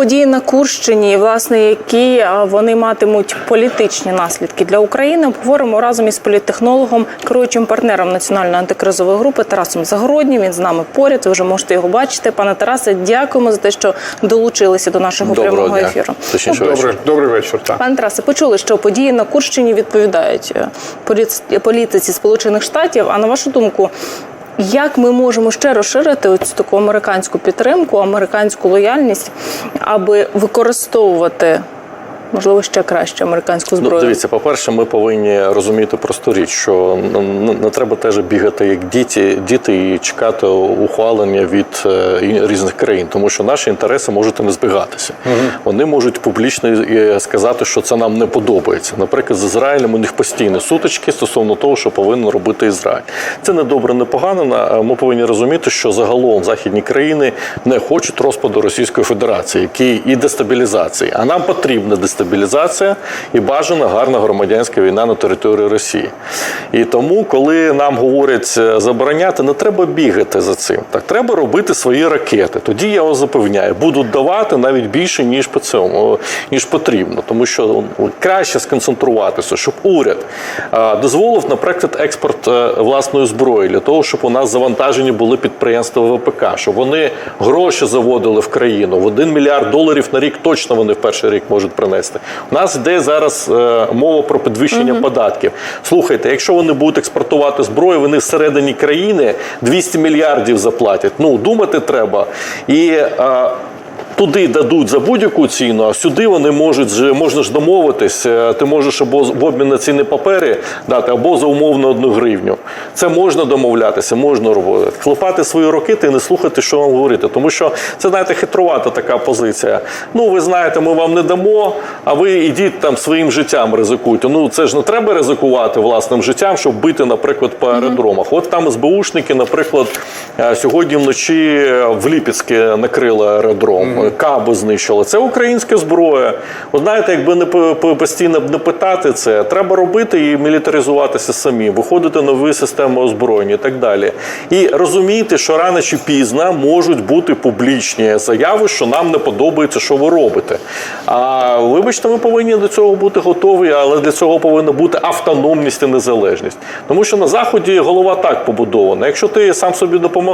події на Курщині, власне, які вони матимуть політичні наслідки для України, обговоримо разом із політтехнологом, керуючим партнером національної антикризової групи Тарасом Загороднім. Він з нами поряд. Ви вже можете його бачити. Пане Тарасе, дякуємо за те, що долучилися до нашого Доброго прямого дня. ефіру. Точніше, Добрий, добрий вечір. Так. Пане Тарасе, почули, що події на Курщині відповідають е, політиці Сполучених Штатів. А на вашу думку, як ми можемо ще розширити оцю таку американську підтримку, американську лояльність, аби використовувати можливо ще краще американську Ну, дивіться, по-перше, ми повинні розуміти просту річ, що ну, не, не треба теж бігати як діти, діти і чекати ухвалення від е, різних країн, тому що наші інтереси можуть не збігатися. Вони можуть публічно сказати, що це нам не подобається. Наприклад, з Ізраїлем у них постійні сутички стосовно того, що повинен робити Ізраїль. Це не добре, не погано. Ми повинні розуміти, що загалом західні країни не хочуть розпаду Російської Федерації, який і дестабілізації. А нам потрібна дестабілізація і бажана гарна громадянська війна на території Росії. І тому, коли нам говорять е, забороняти, не треба бігати за цим. Так треба робити свої ракети. Тоді я вас запевняю, будуть давати навіть більше ніж по цьому, ніж потрібно, тому що краще сконцентруватися, щоб уряд е, дозволив, наприклад, експорт е, власної зброї для того, щоб у нас завантажені були підприємства ВПК, щоб вони гроші заводили в країну. В 1 мільярд доларів на рік точно вони в перший рік можуть принести. У нас йде зараз е, мова про підвищення податків. Слухайте, якщо вони будуть експортувати зброю, вони всередині країни 200 мільярдів заплатять. Ну думати треба і. е, Туди дадуть за будь-яку ціну, а сюди вони можуть же- можна ж домовитись. е, Ти можеш або в обмін на ціни папери дати, або за умовно одну гривню. Це можна домовлятися, можна робити. Хлопати свої ракети і не слухати, що вам говорити. Тому що це знаєте хитрувата така позиція. Ну ви знаєте, ми вам не дамо, а ви ідіть там своїм життям ризикуйте. Ну це ж не треба ризикувати власним життям, щоб бити, наприклад, по аеродромах. От там СБУшники, наприклад, сьогодні вночі в Ліпецьке накрили аеродром, кабу знищили. Це українська зброя. Ви знаєте, якби не по- по- постійно не питати це, треба робити і мілітаризуватися самі, виходити нові системи озброєння і так далі. І розуміти, що рано чи пізно можуть бути публічні заяви, що нам не подобається, що ви робите. А вибачте, ми повинні до цього бути готові, але для цього повинна бути автономність і незалежність. Тому що на заході голова так побудована. Якщо ти сам собі допомагаєш,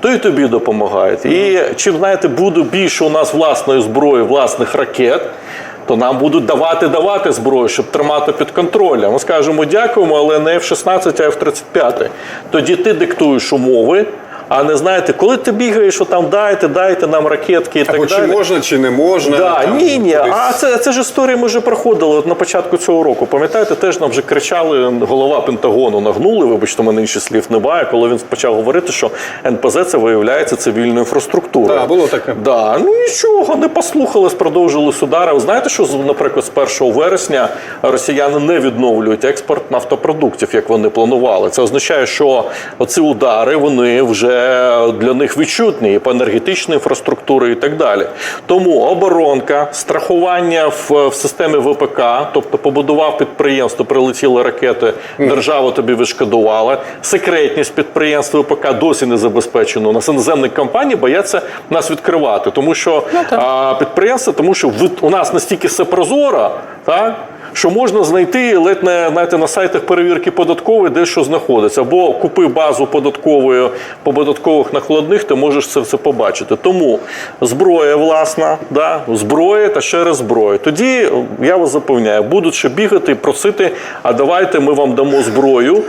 то і тобі допомагають. І чим знаєте, буде більше у нас власної зброї, власних ракет. То нам будуть давати давати зброю, щоб тримати під контролем. Ми скажемо дякуємо, але не F-16, а F-35. Тоді ти диктуєш умови, а не знаєте, коли ти бігаєш, що там дайте, дайте нам ракетки і так Або чи можна, чи не можна. Да, там, ні, ні. кудись. А це, це ж історія ми вже проходили от на початку цього року. Пам'ятаєте, теж нам вже кричали, голова Пентагону нагнули, вибачте, мене інших слів немає, коли він почав говорити, що НПЗ це виявляється цивільною інфраструктурою. Так, було таке. Да, ну нічого, не послухались, продовжили удари. Ви знаєте, що наприклад, з 1 вересня росіяни не відновлюють експорт нафтопродуктів, як вони планували. Це означає, що оці удари вони вже для них відчутні і по енергетичній інфраструктурі і так далі. Тому оборонка, страхування в, в системі ВПК, тобто побудував підприємство, прилетіли ракети, держава тобі відшкодувала. Секретність підприємств ВПК досі не забезпечено. Нас іноземні компанії бояться нас відкривати, тому що а, підприємства, тому що ви- у нас настільки все прозоро, так? Що можна знайти ледь не знаєте, на сайтах перевірки податкової, де що знаходиться. Або купи базу податкової по податкових накладних, ти можеш це все побачити. Тому зброя власна, да, зброя та ще раз зброя. Тоді я вас запевняю, будуть ще бігати просити, а давайте ми вам дамо зброю.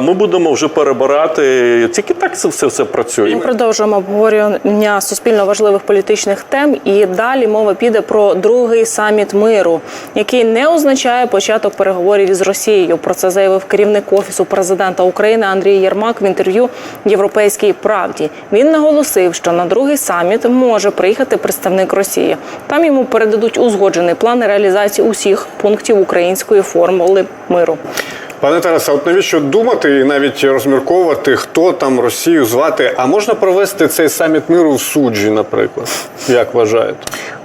Ми будемо вже перебирати. Тільки так це все, все працює. Ми продовжуємо обговорення суспільно важливих політичних тем. І далі мова піде про другий саміт миру, який не означає початок переговорів із Росією. Про це заявив керівник офісу президента України Андрій Єрмак в інтерв'ю Європейській правді. Він наголосив, що на другий саміт може приїхати представник Росії. Там йому передадуть узгоджений план реалізації усіх пунктів української формули миру. Пане Тарасе, от навіщо думати і навіть розмірковувати, хто там Росію звати? А можна провести цей саміт миру в суджі, наприклад? Як вважаєте?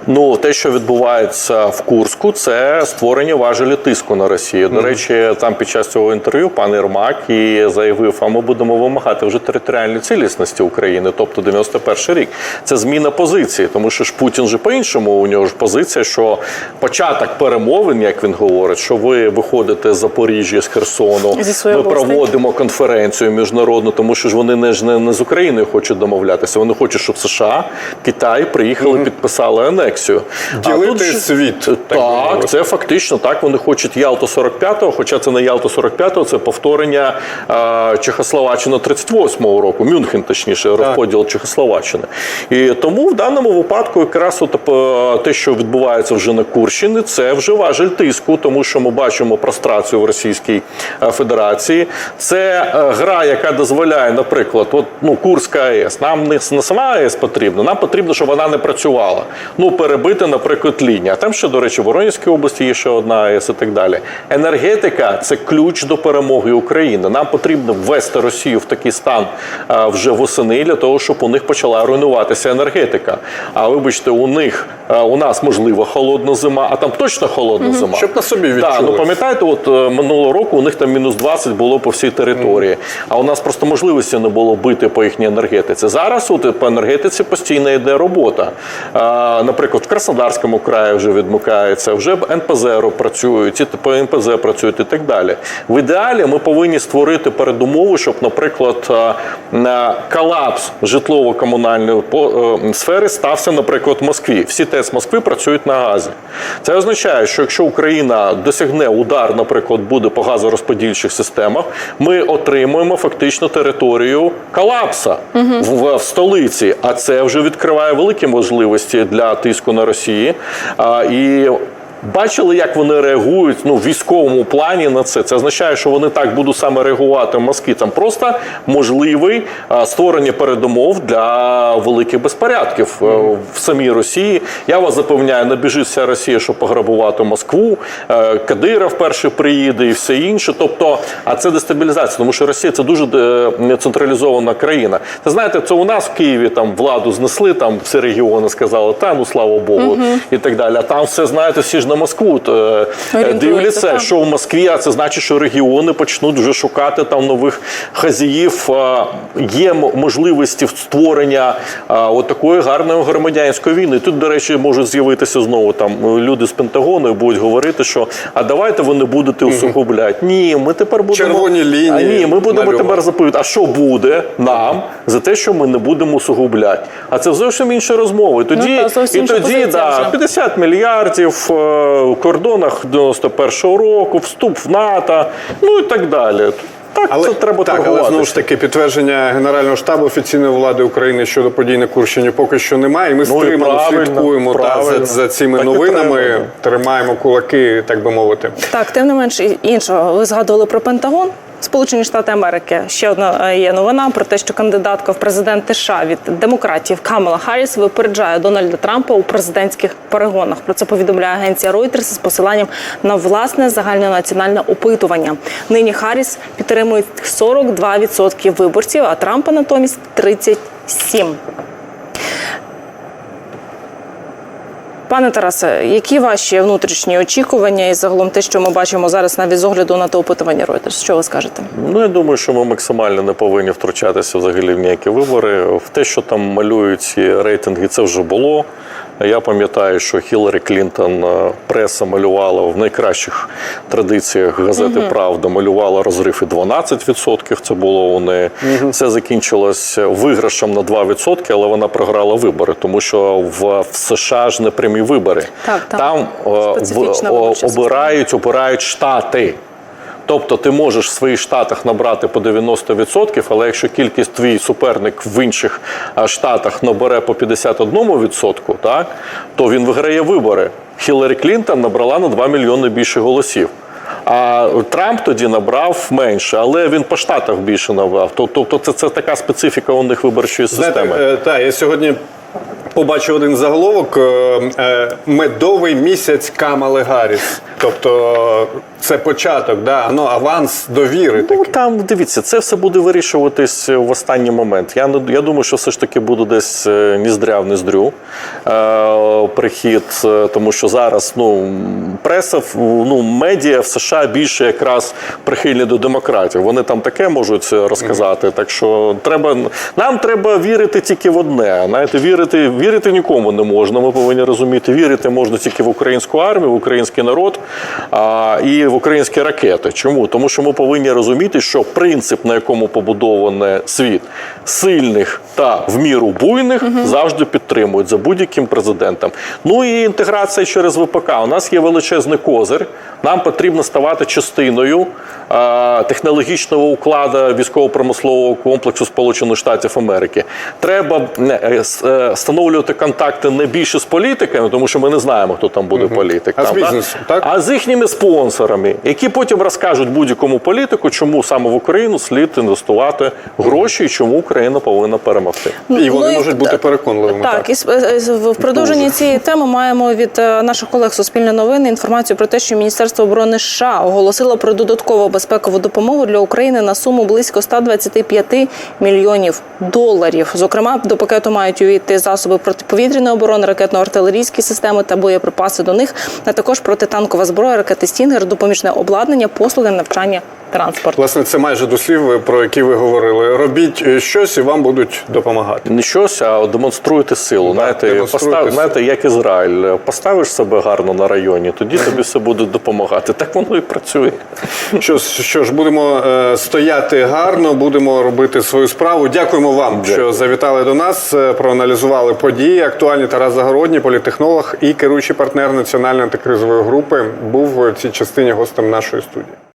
Ну, те, що відбувається в Курську, це створення важелі тиску на Росію. До речі, там під час цього інтерв'ю пан Єрмак і заявив: а ми будемо вимагати вже територіальної цілісності України, тобто 91 рік. Це зміна позиції, тому що ж Путін же по-іншому. У нього ж позиція, що початок перемовин, як він говорить, що ви виходите з Запоріжжя, з Херсону, ми проводимо конференцію міжнародну, тому що ж вони не ж не, не з Україною хочуть домовлятися. Вони хочуть, щоб США, Китай приїхали, підписали анексію. А Ділити тут світ, так Так, це фактично так. Вони хочуть Ялту 45-го, хоча це не Ялта 45-го, це повторення е, Чехословаччини 38-го року, Мюнхен, точніше, розподіл Чехословаччини. І тому в даному випадку якраз от, е, те, що відбувається вже на Курщині, це вже важель тиску, тому що ми бачимо прострацію в Російській е, Федерації. Це е, гра, яка дозволяє, наприклад, от ну Курська АЕС. Нам не, не сама АЕС потрібна, нам потрібно, щоб вона не працювала. Ну перебити, наприклад, лінію. А там ще, до речі, в Воронезькій області є ще одна АЕС і так далі. Енергетика це ключ до перемоги України. Нам потрібно ввести Росію в такий стан а, вже восени для того, щоб у них почала руйнуватися енергетика. А вибачте, у них а, у нас можливо холодна зима, а там точно холодна зима. Щоб на собі Так, ну пам'ятаєте, от е, минулого року у них там мінус 20 було по всій території. А у нас просто можливості не було бити по їхній енергетиці. Зараз от по енергетиці постійно йде робота. А, наприклад, в Краснодарському краї вже відмикається, вже НПЗ працюють, і по НПЗ працюють і так далі. В ідеалі ми повинні створити передумови, щоб, наприклад, а, колапс житлово-комунальної е, сфери стався, наприклад, в Москві. Всі ТЕЦ Москви працюють на газі. Це означає, що якщо Україна досягне удар, наприклад, буде по газорозподільчих системах, ми отримуємо фактично територію колапса в, в столиці. А це вже відкриває великі можливості для тиску на Росії. І Бачили, як вони реагують ну, в військовому плані на це. Це означає, що вони так будуть саме реагувати в Москві. Там просто можливий створення передумов для великих безпорядків е, в самій Росії. Я вас запевняю, не біжить вся Росія, щоб пограбувати Москву. Е, Кадиров перший приїде і все інше. Тобто, а це дестабілізація, тому що Росія це дуже е, централізована країна. Ти знаєте, це у нас в Києві там владу знесли, там всі регіони сказали, та ну слава Богу, і так далі. А там все знаєте, всі ж на Москву е, дивляться, так. що в Москві, а це значить, що регіони почнуть вже шукати там нових хазяїв. Є можливості створення от такої гарної громадянської війни. Тут, до речі, можуть з'явитися знову там е, люди з Пентагону і будуть говорити, що а давайте ви не будете усугубляти. Ні, ми тепер будемо Червоні лінії А, ні, ми будемо тепер запитують, а що буде нам за те, що ми не будемо усугубляти? А це зовсім інша розмова. І тоді, Ну, та, і тоді да, 50 мільярдів е, в кордонах 91-го року, вступ в НАТО, ну і так далі. Так, це треба так, але знову ж таки підтвердження Генерального штабу офіційної влади України щодо подій на Курщині поки що немає. І ми Ну, стримано стримано правильно, та, за, за цими Так новинами, тримаємо кулаки, так би мовити. Так, тим не менш і- іншого. Ви згадували про Пентагон. Сполучені Штати Америки. Ще одна е, є новина про те, що кандидатка в президенти США від демократів Камала Харріс випереджає Дональда Трампа у президентських перегонах. Про це повідомляє агенція Reuters з посиланням на власне загальнонаціональне опитування. Нині Харріс підтримує 42% виборців, а Трампа натомість 37%. Пане Тарасе, які ваші внутрішні очікування і загалом те, що ми бачимо зараз навіть з огляду на те опитування Reuters? Що ви скажете? Ну, я думаю, що ми максимально не повинні втручатися взагалі в ніякі вибори. В те, що там малюють ці рейтинги, це вже було. Я пам'ятаю, що Хіларі Клінтон е, преса малювала в найкращих традиціях газети Правда, малювала розрив і 12%. Це було у неї. Це закінчилось виграшем на 2%, але вона програла вибори, тому що в, в США ж не прямі вибори. Так, так. Там е, в- Специфічна обирають, обирають штати. Тобто ти можеш в своїх штатах набрати по 90%, але якщо кількість твій суперник в інших штатах набере по 51%, так, то він виграє вибори. Хіларі Клінтон набрала на 2 мільйони більше голосів. А Трамп тоді набрав менше, але він по штатах більше набрав. Тобто це, це така специфіка у них виборчої системи. Знаєте, е, так, я сьогодні побачив один заголовок е, е, медовий місяць Камали Гарріс. Тобто це початок, да, ну, аванс довіри. Ну такий. там дивіться, це все буде вирішуватись в останній момент. Я я думаю, що все ж таки буде десь ніздряв, ніздря в ніздрю. Е, перехід, е, тому що зараз ну преса ну медіа в США більше якраз прихильні до демократів. Вони там таке можуть розказати. Так що треба нам треба вірити тільки в одне. Знаєте, вірити, вірити нікому не можна. Ми повинні розуміти, вірити можна тільки в українську армію, в український народ а, і в українські ракети. Чому? Тому що ми повинні розуміти, що принцип, на якому побудований світ, сильних та в міру буйних завжди підтримують за будь-яким президентом. Ну і інтеграція через ВПК. У нас є величезний козир. Нам потрібно ставати частиною а, технологічного укладу військово-промислового комплексу Сполучених Штатів Америки. Треба е, е, встановлювати контакти не більше з політиками, тому що ми не знаємо, хто там буде політик. А з там, да? так? А з їхніми спонсорами, які потім розкажуть будь-якому політику, чому саме в Україну слід інвестувати гроші і чому Україна повинна перемогти. І вони Ну, можуть бути переконливими. Так, і с- е, в продовженні цієї теми маємо від е, наших колег Суспільне новини інформацію про те, що Міністерство оборони США оголосило про додаткову безпекову допомогу для України на суму близько 125 мільйонів доларів. Зокрема, до пакету мають увійти засоби протиповітряної оборони, ракетно-артилерійські системи та боєприпаси до них, а також протитанкова зброя, ракети Стінгер, допоміжне обладнання, послуги, навчання, транспорт. Власне, це майже до слів, про які ви говорили. Робіть е, щось і вам будуть допомагати. Не щось, а демонструйте силу. знаєте, демонструйте постав, силу. знаєте, як Ізраїль. Поставиш себе гарно на районі, тоді тобі все буде допомагати. Так воно і працює. Що, ж- що ж, будемо е, стояти гарно, будемо робити свою справу. Дякуємо вам, Дякую. що завітали до нас, е, проаналізували події. Актуальні Тарас Загородній, політехнолог і керуючий партнер національної антикризової групи, був в цій частині гостем нашої студії.